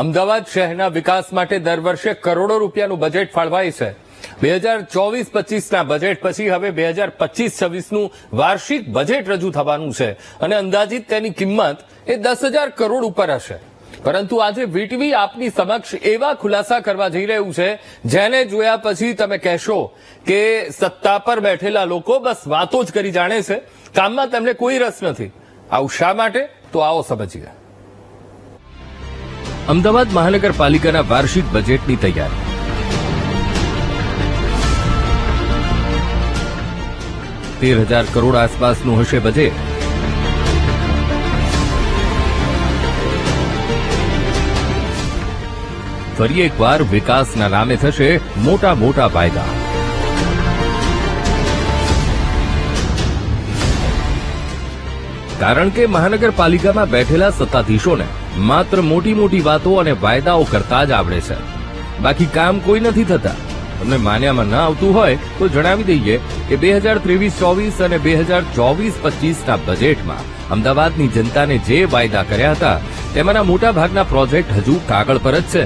અમદાવાદ શહેરના વિકાસ માટે દર વર્ષે કરોડો રૂપિયાનું બજેટ ફાળવાય છે. બે હજાર ચોવીસ પચીસના બજેટ પછી હવે બે હજાર પચીસ છવ્વીસનું વાર્ષિક બજેટ રજૂ થવાનું છે અને અંદાજિત તેની કિંમત એ દસ હજાર કરોડ ઉપર હશે. પરંતુ આજે વીટવી આપની સમક્ષ એવા ખુલાસા કરવા જઈ રહ્યું છે, જેને જોયા પછી તમે કહેશો કે સત્તા પર બેઠેલા લોકો બસ વાતો જ કરી જાણે છે. કામમાં તેમને કોઈ રસ નથી. આવું શા માટે? તો આવો સમજીએ. અમદાવાદ મહાનગરપાલિકાના વાર્ષિક બજેટની તૈયારી. તેર હજાર કરોડ આસપાસનું હશે બજેટ. ફરી એકવાર વિકાસના નામે થશે મોટા મોટા વાયદા. કારણ કે મહાનગરપાલિકામાં બેઠેલા સત્તાધીશોને માત્ર મોટી મોટી વાતો અને વાયદાઓ કરતા જ આવડે છે. બાકી કામ કોઈ નથી થતા. તમને માન્યામાં ન આવતું હોય તો જણાવી દઈએ કે બે હજાર ત્રેવીસ ચોવીસ અને બે હજાર ચોવીસ પચીસના બજેટમાં અમદાવાદની જનતાને જે વાયદા કર્યા હતા, તેમાંના મોટાભાગના પ્રોજેક્ટ હજુ કાગળ પર જ છે.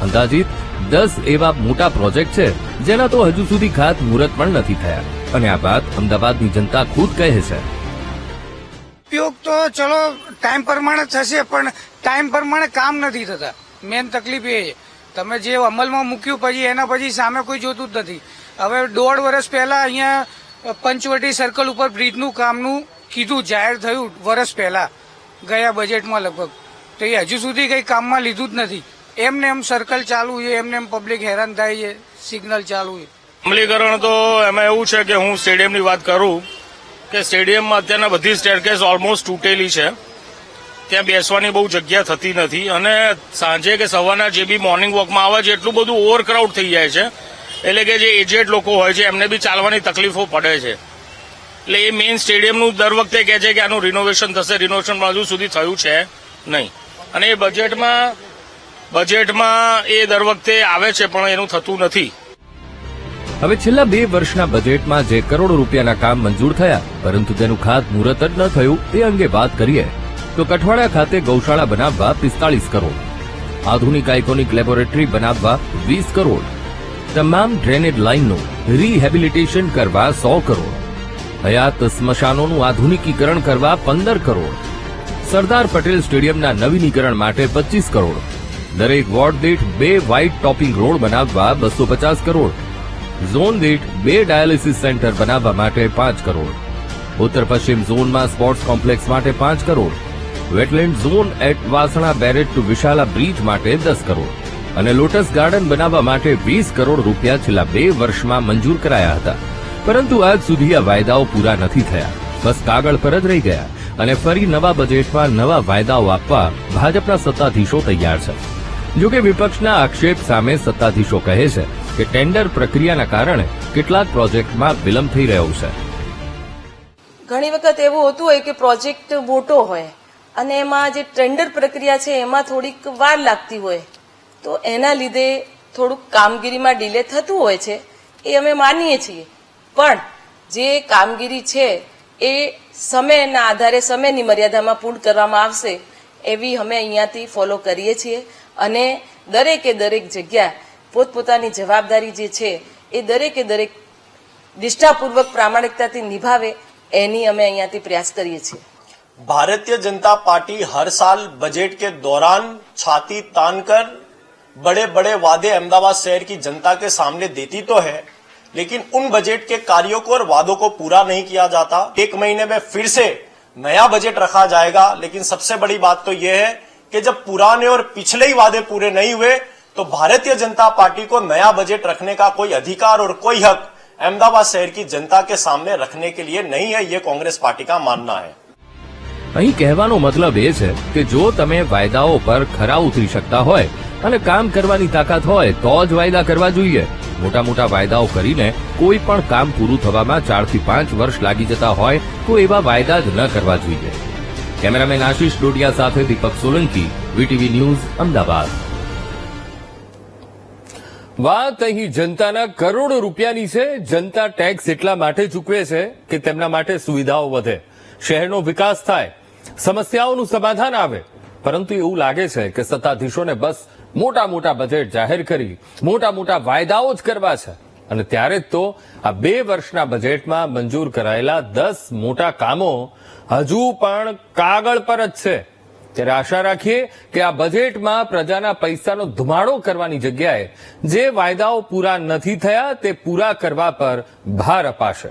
અંદાજિત દસ એવા મોટા પ્રોજેક્ટ છે, જેના તો હજુ સુધી ખાત મુહૂર્ત પણ નથી થયા. અને આ વાત અમદાવાદની જનતા ખુદ કહે છે. ઉપયોગ તો ચલો ટાઈમ પ્રમાણે થશે, પણ ટાઈમ પ્રમાણે કામ નથી થતા. મેન તકલીફ એ છે. તમે જે અમલમાં મૂક્યું પછી, એના પછી સામે કોઈ જોતું જ નથી. હવે દોઢ વર્ષ પહેલા અહીંયા પંચવટી સર્કલ ઉપર બ્રિજનું કામનું કીધું, જાહેર થયું વર્ષ પહેલા. ગયા બજેટમાં લગભગ. તો એ હજુ સુધી કંઈ કામમાં લીધું જ નથી. એમને એમ સર્કલ ચાલુ છે, એમને એમ પબ્લિક હેરાન થાય છે સિગ્નલ ચાલુ છે. અમલીકરણ તો એમાં એવું છે કે હું સ્ટેડિયમની વાત કરું કે સ્ટેડિયમમાં અત્યારના બધી સ્ટેરકેસ ઓલમોસ્ટ તૂટેલી છે. ત્યાં બેસવાની બહુ જગ્યા થતી નથી. અને સાંજે કે સવારના જે બી મોર્નિંગ વોકમાં આવે છે, એટલું બધું ઓવરક્રાઉડ થઈ જાય છે. એટલે કે જે એજેડ લોકો હોય છે, એમને બી ચાલવાની તકલીફો પડે છે. એટલે એ મેઇન સ્ટેડિયમનું દર વખતે કહે છે કે આનું રિનોવેશન થશે. રિનોવેશન હજુ સુધી થયું છે નહીં. અને એ બજેટમાં બજેટમાં એ દર વખતે આવે છે, પણ એનું થતું નથી. હવે છેલ્લા બે વર્ષના બજેટમાં જે કરોડો રૂપિયાના કામ મંજૂર થયા, પરંતુ તેનું ખાત મુહૂર્ત જ ન થયું તે અંગે વાત કરીએ, તો કઠવાડા ખાતે ગૌશાળા બનાવવા પિસ્તાળીસ કરોડ, આધુનિક આઇકોનિક લેબોરેટરી બનાવવા વીસ કરોડ, તમામ ડ્રેનેજ લાઇનનું રીહેબિલિટેશન કરવા સો કરોડ, હયાત સ્મશાનોનું આધુનિકીકરણ કરવા પંદર કરોડ, સરદાર પટેલ સ્ટેડિયમના નવીનીકરણ માટે પચીસ કરોડ, દરેક વોર્ડ દીઠ બે વ્હાઇટ ટોપિંગ રોડ બનાવવા બસો પચાસ કરોડ ઝોન દીઠ બે ડાયાલિસિસ સેન્ટર બનાવવા માટે પાંચ કરોડ. ઉત્તર પશ્ચિમ ઝોનમાં સ્પોર્ટ્સ કોમ્પ્લેક્સ માટે પાંચ crore. Wetland zone at Vasna barrage to Vishala bridge માટે દસ કરોડ. અને લોટસ ગાર્ડન બનાવવા માટે વીસ કરોડ રૂપિયા છેલ્લા બે વર્ષમાં મંજૂર કરાયા હતા. પરંતુ આજ સુધી આ વાયદાઓ પૂરા નથી થયા. બસ કાગળ પર જ રહી ગયા અને ફરી નવા બજેટમાં નવા વાયદાઓ આપવા ભાજપના સત્તાધીશો તૈયાર છે. જોકે વિપક્ષના આક્ષેપ સામે સત્તાધીશો કહે છે કે ટેન્ડર પ્રક્રિયાના કારણે કેટલાક પ્રોજેક્ટમાં વિલંબ થઈ રહ્યો છે. ઘણી વખત એવું હોતું હોય કે પ્રોજેક્ટ મોટો હોય અને એમાં જે ટેન્ડર પ્રક્રિયા છે એમાં થોડીક વાર લાગતી હોય. તો એના લીધે થોડુંક કામગીરીમાં ડિલે થતું હોય છે, એ અમે માનીએ છીએ. પણ જે કામગીરી છે, એ સમયના આધારે સમયની મર્યાદામાં પૂર્ણ કરવામાં આવશે એવી અમે અહીંયાથી ફોલો કરીએ છીએ. અને દરેકે દરેક જગ્યા પોતપોતાની જવાબદારી જે છે એ દરેકે દરેક નિષ્ઠાપૂર્વક પ્રામાણિકતાથી નિભાવે એની અમે અહીંયાથી પ્રયાસ કરીએ છીએ भारतीय जनता पार्टी हर साल बजट के दौरान छाती तान कर बड़े बड़े वादे अहमदाबाद शहर की जनता के सामने देती तो है लेकिन उन बजट के कार्यों को और वादों को पूरा नहीं किया जाता एक महीने में फिर से नया बजट रखा जाएगा लेकिन सबसे बड़ी बात तो यह है कि जब पुराने और पिछले ही वादे पूरे नहीं हुए तो भारतीय जनता पार्टी को नया बजट रखने का कोई अधिकार और कोई हक अहमदाबाद शहर की जनता के सामने रखने के लिए नहीं है ये कांग्रेस पार्टी का मानना है અહીં કહેવાનો મતલબ એ છે કે જો તમે વાયદાઓ પર ખરા ઉતરી શકતા હોય અને કામ કરવાની તાકાત હોય તો જ વાયદા કરવા જોઈએ મોટા મોટા વાયદાઓ કરીને કોઈ પણ કામ પૂરું થવામાં ચારથી પાંચ વર્ષ લાગી જતા હોય તો એવા વાયદા જ ન કરવા જોઈએ કેમેરામેન આશીષ ડોડિયા સાથે દીપક સોલંકી વીટીવી ન્યૂઝ અમદાવાદ વાત અહીં જનતાના કરોડો રૂપિયાની છે. જનતા ટેક્સ એટલા માટે ચૂકવે છે કે તેમના માટે સુવિધાઓ વધે. શહેરનો વિકાસ થાય. સમસ્યાઓનું સમાધાન આવે. પરંતુ એવું લાગે છે કે સત્તાધીશોને બસ મોટા મોટા બજેટ જાહેર કરી, મોટા મોટા વાયદાઓ જ કરવા છે. અને ત્યારે જ તો આ બે વર્ષના બજેટમાં મંજૂર કરાયેલા દસ મોટા કામો હજુ પણ કાગળ પર જ છે. ત્યારે આશા રાખીએ કે આ બજેટમાં પ્રજાના પૈસાનો ધુમાડો કરવાની જગ્યાએ જે વાયદાઓ પૂરા નથી થયા તે પૂરા કરવા પર ભાર અપાશે.